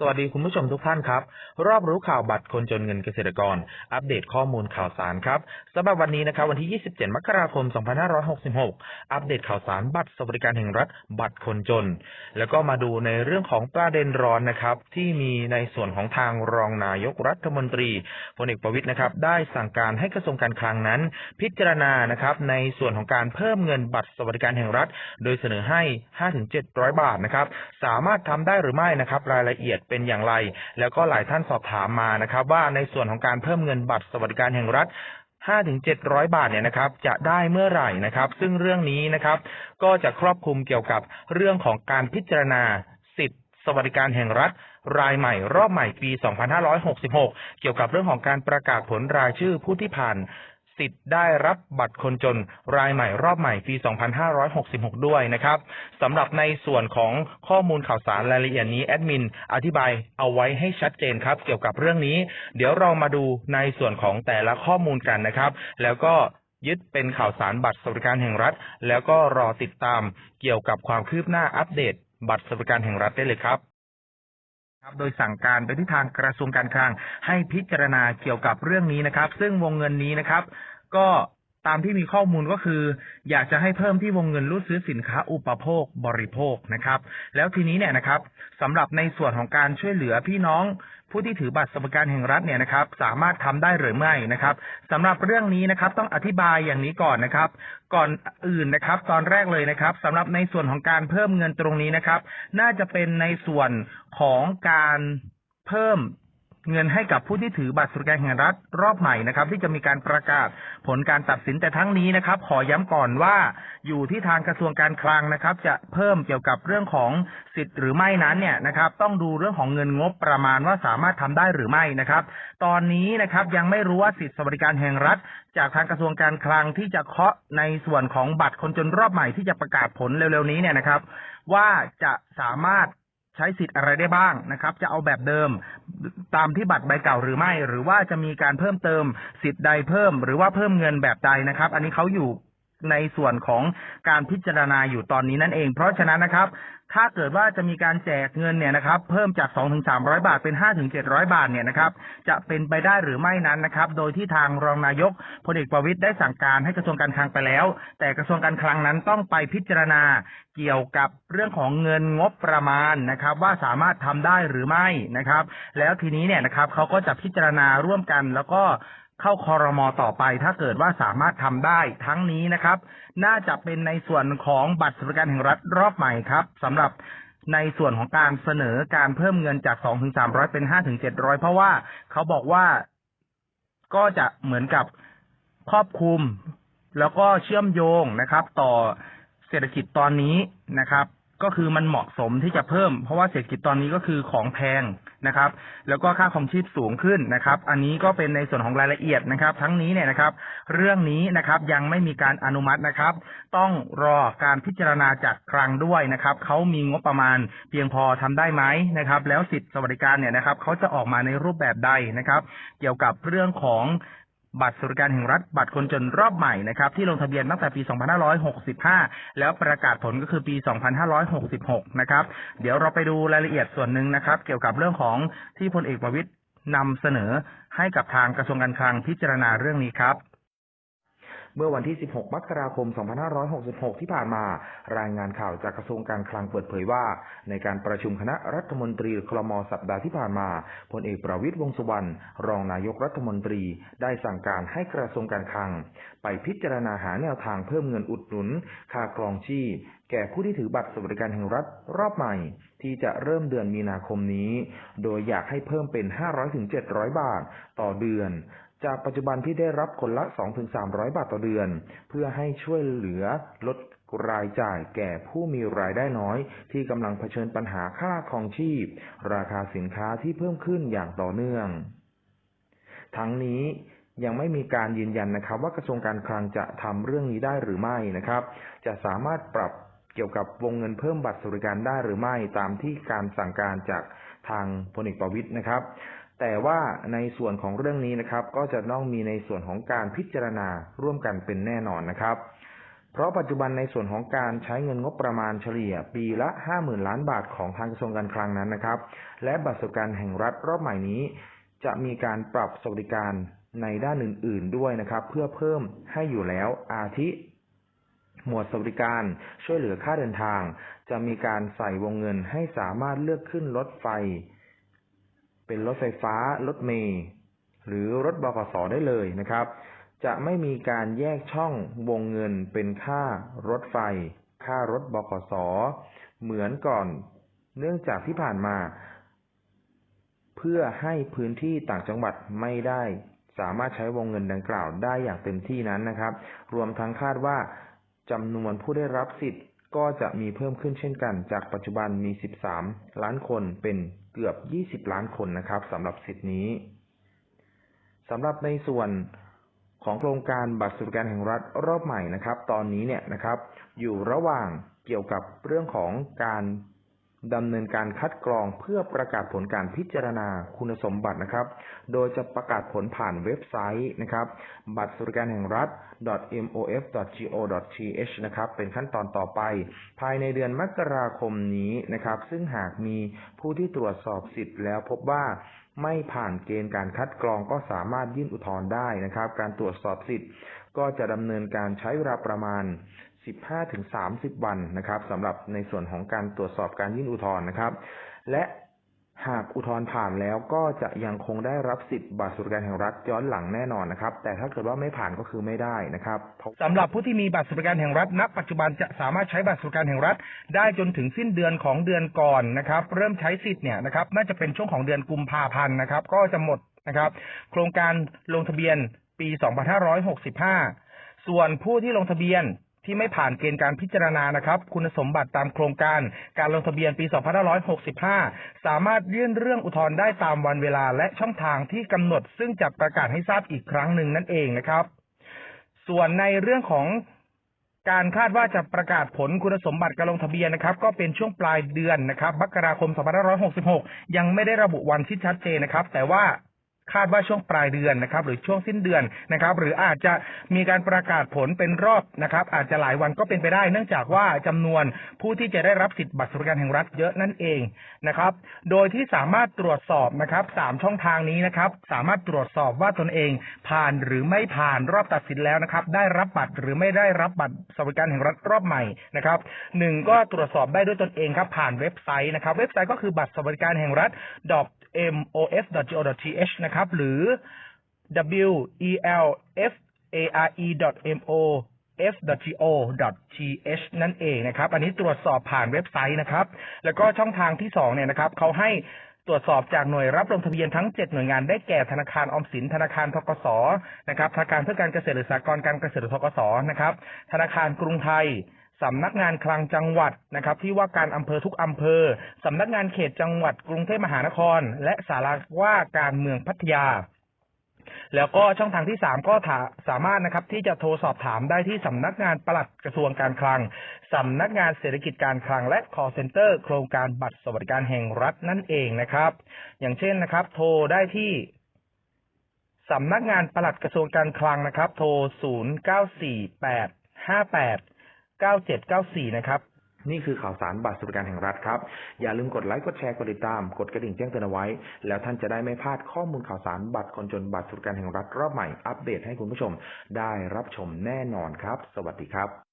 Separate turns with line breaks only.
สวัสดีคุณผู้ชมทุกท่านครับ รอบรู้ข่าวบัตรคนจนเงินเกษตรกร อัปเดตข้อมูลข่าวสารครับสำหรับวันนี้นะครับ วันที่ 27 มกราคม 2566 อัปเดตข่าวสารบัตรสวัสดิการแห่งรัฐบัตรคนจน แล้วก็มาดูในเรื่องของประเด็นร้อนนะครับ ที่มีในส่วนของทางรองนายกรัฐมนตรีพลเอกประวิตยนะครับ ได้สั่งการให้กระทรวงการคลังนั้น พิจารณานะครับ ในส่วนของการเพิ่มเงินบัตรสวัสดิการแห่งรัฐ โดยเสนอให้ 5-700 บาทนะครับ สามารถทำได้หรือไม่นะครับ รายละเอียดเป็นอย่างไร แล้วก็หลายท่านสอบถามมานะครับ ว่าในส่วนของการเพิ่มเงินบัตรสวัสดิการแห่งรัฐ5-700 บาทเนี่ยนะครับ จะได้เมื่อไหร่นะครับ ซึ่งเรื่องนี้นะครับ ก็จะครอบคลุมเกี่ยวกับเรื่องของการพิจารณาสิทธิสวัสดิการแห่งรัฐรายใหม่ รอบใหม่ปี 2566 เกี่ยวกับเรื่องของการประกาศผลรายชื่อผู้ที่ผ่าน สิทธิ์ได้รับบัตรคนจนรายใหม่รอบใหม่ปี 2566 ด้วยนะครับสำหรับในส่วนของข้อมูลข่าวสารรายละเอียดนี้แอดมินอธิบายเอาไว้ให้ชัดเจนครับ เกี่ยวกับเรื่องนี้ เดี๋ยวเรามาดูในส่วนของแต่ละข้อมูลกันนะครับ แล้วก็ยึดเป็นข่าวสารบัตรสวัสดิการแห่งรัฐ แล้วก็รอติดตามเกี่ยวกับความคืบหน้าอัปเดต บัตรสวัสดิการแห่งรัฐได้เลยครับครับโดยสั่งการไปที่ทางกระทรวงการคลังให้พิจารณาเกี่ยวกับเรื่องนี้นะครับ ซึ่งวงเงินนี้นะครับ ก็ตามที่มีข้อมูลก็คือ อยากจะให้เพิ่มที่วงเงินรูดซื้อสินค้าอุปโภคบริโภคนะครับ แล้วทีนี้เนี่ยนะครับสำหรับในส่วนของการช่วยเหลือพี่น้องผู้ที่ถือบัตรสวัสดิการแห่งรัฐเนี่ยนะครับ สามารถทำได้หรือไม่นะครับสำหรับเรื่องนี้นะครับ ต้องอธิบายอย่างนี้ก่อนนะครับ ก่อนอื่นนะครับ ตอนแรกเลยนะครับสำหรับในส่วนของการเพิ่มเงินตรงนี้นะครับ น่าจะเป็นในส่วนของการเพิ่ม เงินให้กับผู้ที่ถือบัตรสวัสดิการแห่งรัฐรอบใหม่นะครับ ที่จะมีการประกาศผลการตัดสินแต่ทั้งนี้นะครับ ขอย้ำก่อนว่าอยู่ที่ทางกระทรวงการคลังนะครับ จะเพิ่มเกี่ยวกับเรื่องของสิทธิ์หรือไม่นั้นเนี่ยนะครับ ต้องดูเรื่องของเงินงบประมาณว่าสามารถทำได้หรือไม่นะครับ ตอนนี้นะครับยังไม่รู้ว่าสิทธิสวัสดิการแห่งรัฐ จากทางกระทรวงการคลังที่จะเคาะในส่วนของบัตรคนจนรอบใหม่ที่จะประกาศผลเร็วๆนี้เนี่ยนะครับ ว่าจะสามารถใช้สิทธิ์อะไรได้บ้างนะครับ จะเอาแบบเดิม ตามที่บัตรใบเก่าหรือไม่ หรือว่าจะมีการเพิ่มเติมสิทธิ์ใดเพิ่ม หรือว่าเพิ่มเงินแบบใดนะครับ อันนี้เขาอยู่ ในส่วนของการพิจารณาอยู่ตอนนี้นั่นเอง เพราะฉะนั้นนะครับ ถ้าเกิดว่าจะมีการแจกเงินเนี่ยนะครับ เพิ่มจาก2ถึง300 บาทเป็น5ถึง700 บาทเนี่ยนะครับ จะเป็นไปได้หรือไม่นั้นนะครับ โดยที่ทางรองนายกพลเอกประวิตยได้สั่งการให้กระทรวงการคลังไปแล้ว แต่กระทรวงการคลังนั้นต้องไปพิจารณาเกี่ยวกับเรื่องของเงินงบประมาณนะครับ ว่าสามารถทำได้หรือไม่นะครับ แล้วทีนี้เนี่ยนะครับเขาก็จะพิจารณาร่วมกันแล้วก็ เข้าคอรมอต่อไป ถ้าเกิดว่าสามารถทำได้ทั้งนี้นะครับ น่าจะเป็นในส่วนของบัตรสวัสดิการแห่งรัฐรอบใหม่ครับสำหรับในส่วนของการเสนอการเพิ่มเงินจาก2ถึง300เป็น5ถึง700เพราะว่าเขาบอกว่าก็จะเหมือนกับครอบคลุม แล้วก็เชื่อมโยงนะครับ ต่อเศรษฐกิจตอนนี้นะครับ ก็คือมันเหมาะสมที่จะเพิ่ม เพราะว่าเศรษฐกิจตอนนี้ก็คือของแพง นะครับ แล้วก็ค่าของชีพสูงขึ้นนะครับ อันนี้ก็เป็นในส่วนของรายละเอียดนะครับ ทั้งนี้เนี่ยนะครับ เรื่องนี้นะครับยังไม่มีการอนุมัตินะครับ ต้องรอการพิจารณาจากคลังด้วยนะครับเขามีงบประมาณเพียงพอทำได้ไหมนะครับ แล้วสิทธิสวัสดิการเนี่ยนะครับเขาจะออกมาในรูปแบบใดนะครับ เกี่ยวกับเรื่องของ บัตรสวัสดิการแห่งรัฐบัตรคนจนรอบใหม่นะครับที่ลงทะเบียนตั้งแต่ปี 2565 แล้วประกาศผลก็คือปี 2566 นะครับ เดี๋ยวเราไปดูรายละเอียดส่วนหนึ่งนะครับ เกี่ยวกับเรื่องของที่พลเอกประวิตยนำเสนอให้กับทางกระทรวงการคลังพิจารณาเรื่องนี้ครับ เมื่อวันที่ 16 มกราคม 2566 ที่ผ่านมา รายงานข่าวจากกระทรวงการคลังเปิดเผยว่า ในการประชุมคณะรัฐมนตรีคลมสัปดาห์ที่ผ่านมาพลเอกประวิตยวงษ์สุวรรณรองนายกรัฐมนตรีได้สั่งการให้กระทรวงการคลัง ไปพิจารณาหาแนวทางเพิ่มเงินอุดหนุน ค่าครองชีพ แก่ผู้ที่ถือบัตรสวัสดิการแห่งรัฐรอบใหม่ที่จะเริ่มเดือนมีนาคมนี้ โดยอยากให้เพิ่มเป็น 500-700 บาทต่อเดือน จากปัจจุบันที่ได้รับคนละ 2-300 บาทต่อเดือน เพื่อให้ช่วยเหลือลดรายจ่ายแก่ผู้มีรายได้น้อย ที่กำลังเผชิญปัญหาค่าครองชีพ ราคาสินค้าที่เพิ่มขึ้นอย่างต่อเนื่อง ทั้งนี้ยังไม่มีการยืนยันนะครับว่ากระทรวงการคลังจะทำเรื่องนี้ได้หรือไม่นะครับ จะสามารถปรับเกี่ยวกับวงเงินเพิ่มบัตรสวัสดิการได้หรือไม่ตามที่การสั่งการจากทางพลเอกประวิตยนะครับ แต่ว่าในส่วนของเรื่องนี้นะครับ ก็จะต้องมีในส่วนของการพิจารณาร่วมกันเป็นแน่นอนนะครับ เพราะปัจจุบันในส่วนของการใช้เงินงบประมาณเฉลี่ยปีละ 50,000 ล้านบาทของทางกระทรวงการคลังนั้นนะครับ และบัตรสวัสดิการแห่งรัฐรอบใหม่นี้ จะมีการปรับสวัสดิการในด้านอื่น ๆด้วยนะครับ เพื่อเพิ่มให้อยู่แล้วอาทิหมวดสวัสดิการช่วยเหลือค่าเดินทาง จะมีการใส่วงเงินให้สามารถเลือกขึ้นรถไฟ เป็นรถไฟฟ้า รถเมล์หรือรถบขสได้เลยนะครับ จะไม่มีการแยกช่องวงเงินเป็นค่ารถไฟ ค่ารถบขสเหมือนก่อน เนื่องจากที่ผ่านมา เพื่อให้พื้นที่ต่างจังหวัดไม่ได้สามารถใช้วงเงินดังกล่าวได้อย่างเต็มที่นั้นนะครับ รวมทั้งคาดว่าจำนวนผู้ได้รับสิทธิ์ ก็จะมีเพิ่มขึ้นเช่นกัน จากปัจจุบันมี 13 ล้านคนเป็นเกือบ 20 ล้านคนนะครับสำหรับสิทธินี้สำหรับในส่วนของโครงการบัตรสวัสดิการแห่งรัฐรอบใหม่นะครับ ตอนนี้เนี่ยนะครับ อยู่ระหว่างเกี่ยวกับเรื่องของการ ดำเนินการคัดกรองเพื่อประกาศผลการพิจารณาคุณสมบัตินะครับ โดยจะประกาศผลผ่านเว็บไซต์นะครับ บัตรสวัสดิการแห่งรัฐ mof.go.th นะครับ เป็นขั้นตอนต่อไป ภายในเดือนมกราคมนี้นะครับ ซึ่งหากมีผู้ที่ตรวจสอบสิทธิ์แล้วพบว่าไม่ผ่านเกณฑ์การคัดกรองก็สามารถยื่นอุทธรณ์ได้นะครับ การตรวจสอบสิทธิ์ก็จะดำเนินการใช้เวลาประมาณ 15-30 วันนะครับสำหรับในส่วนของการตรวจสอบการยื่นอุทธรณ์นะครับ และหากอุทธรณ์ผ่านแล้วก็จะยังคงได้รับสิทธิ์บัตรสวัสดิการแห่งรัฐย้อนหลังแน่นอนนะครับ แต่ถ้าเกิดว่าไม่ผ่านก็คือไม่ได้นะครับ
สำหรับผู้ที่มีบัตรสวัสดิการแห่งรัฐณปัจจุบันจะสามารถใช้บัตรสวัสดิการแห่งรัฐ ได้จนถึงสิ้นเดือนของเดือนก่อนนะครับ เริ่มใช้สิทธิ์เนี่ยนะครับ น่าจะเป็นช่วงของเดือนกุมภาพันธ์นะครับ ก็จะหมดนะครับ โครงการลงทะเบียนปี 2565 ส่วนผู้ที่ลงทะเบียน ที่ไม่ผ่านเกณฑ์การพิจารณานะครับ คุณสมบัติตามโครงการ การลงทะเบียนปี 2565 สามารถยื่นเรื่องอุทธรณ์ได้ตามวันเวลาและช่องทางที่กำหนด ซึ่งจะประกาศให้ทราบอีกครั้งหนึ่งนั่นเองนะครับ ส่วนในเรื่องของการคาดว่าจะประกาศผลคุณสมบัติการลงทะเบียนนะครับ ก็เป็นช่วงปลายเดือนนะครับมกราคม 2566 ยังไม่ได้ระบุวันที่ชัดเจนนะครับ แต่ว่า คาดว่าช่วงปลายเดือนนะครับ หรือช่วงสิ้นเดือนนะครับ หรืออาจจะมีการประกาศผลเป็นรอบนะครับ อาจจะหลายวันก็เป็นไปได้ เนื่องจากว่าจำนวนผู้ที่จะได้รับสิทธิบัตรสวัสดิการแห่งรัฐเยอะนั่นเองนะครับ โดยที่สามารถตรวจสอบนะครับสามช่องทางนี้นะครับ สามารถตรวจสอบว่าตนเองผ่านหรือไม่ผ่านรอบตัดสินแล้วนะครับ ได้รับบัตรหรือไม่ได้รับบัตรสวัสดิการแห่งรัฐรอบใหม่นะครับหนึ่งก็ตรวจสอบได้ด้วยตนเองครับผ่านเว็บไซต์นะครับ เว็บไซต์ก็คือบัตรสวัสดิการแห่งรัฐ mof.go.th นะครับ หรือ welfare.mof.go.th นั่นเองนะครับ อันนี้ตรวจสอบผ่านเว็บไซต์นะครับ แล้วก็ช่องทางที่สองเนี่ยนะครับเขาให้ตรวจสอบจากหน่วยรับลงทะเบียนทั้ง 7 หน่วยงานได้แก่ธนาคารออมสิน ธนาคารทกสนะครับธนาคารเพื่อการเกษตรหรือสหกรณ์การเกษตรหรือทกสนะครับ ธนาคารกรุงไทย สำนักงานคลังจังหวัดนะครับ ที่ว่าการอำเภอทุกอำเภอสำนักงานเขตจังหวัดกรุงเทพมหานคร และสาราว่าการเมืองพัทยา แล้วก็ช่องทางที่สามก็ถาสามารถนะครับ ที่จะโทรสอบถามได้ที่สำนักงานปลัดกระทรวงการคลังสำนักงานเศรษฐกิจการคลังและ call center โครงการบัตรสวัสดิการแห่งรัฐนั่นเองนะครับ อย่างเช่นนะครับ โทรได้ที่สำนักงานปลัดกระทรวงการคลังนะครับ โทร 094858 9794 นะครับ
นี่คือข่าวสารบัตรสวัสดิการแห่งรัฐครับ อย่าลืมกดไลค์ กดแชร์ กดติดตาม กดกระดิ่งแจ้งเตือนเอาไว้ แล้วท่านจะได้ไม่พลาดข้อมูลข่าวสารบัตรคนจนบัตรสวัสดิการแห่งรัฐรอบใหม่ อัปเดตให้คุณผู้ชมได้รับชมแน่นอนครับ สวัสดีครับ